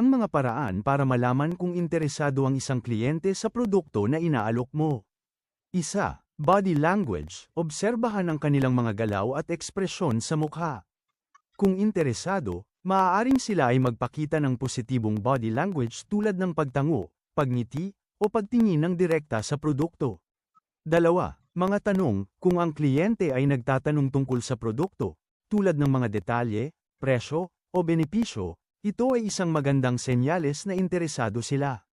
Ang mga paraan para malaman kung interesado ang isang kliyente sa produkto na inaalok mo. Isa, body language, obserbahan ang kanilang mga galaw at ekspresyon sa mukha. Kung interesado, maaaring sila ay magpakita ng positibong body language tulad ng pagtango, pagngiti, o pagtingin ng direkta sa produkto. Dalawa, mga tanong, kung ang kliyente ay nagtatanong tungkol sa produkto, tulad ng mga detalye, presyo, o benepisyo, ito ay isang magandang senyales na interesado sila.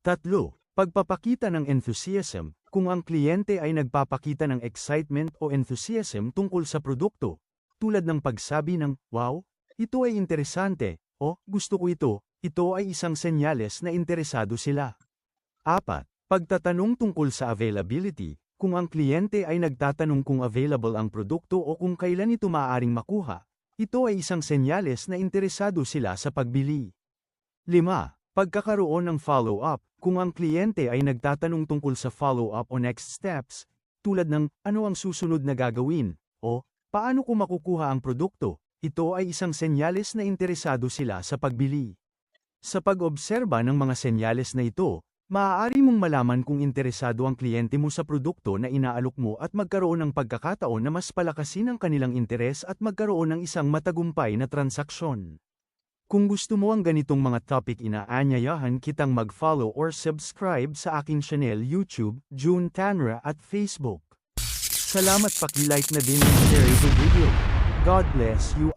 Tatlo, pagpapakita ng enthusiasm, kung ang kliyente ay nagpapakita ng excitement o enthusiasm tungkol sa produkto, tulad ng pagsabi ng, wow, ito ay interesante, o gusto ko ito, ito ay isang senyales na interesado sila. Apat, pagtatanong tungkol sa availability, kung ang kliyente ay nagtatanong kung available ang produkto o kung kailan ito maaaring makuha, ito ay isang senyales na interesado sila sa pagbili. 5. Pagkakaroon ng follow-up, kung ang kliyente ay nagtatanong tungkol sa follow-up o next steps, tulad ng ano ang susunod na gagawin, o paano ko makukuha ang produkto, ito ay isang senyales na interesado sila sa pagbili. Sa pag-obserba ng mga senyales na ito, maaari mong malaman kung interesado ang kliyente mo sa produkto na inaalok mo at magkaroon ng pagkakataon na mas palakasin ang kanilang interes at magkaroon ng isang matagumpay na transaksyon. Kung gusto mo ang ganitong mga topic inaanyayahan kitang mag-follow or subscribe sa aking channel YouTube, June Tanra at Facebook. Salamat paki-like na din and share video. God bless you.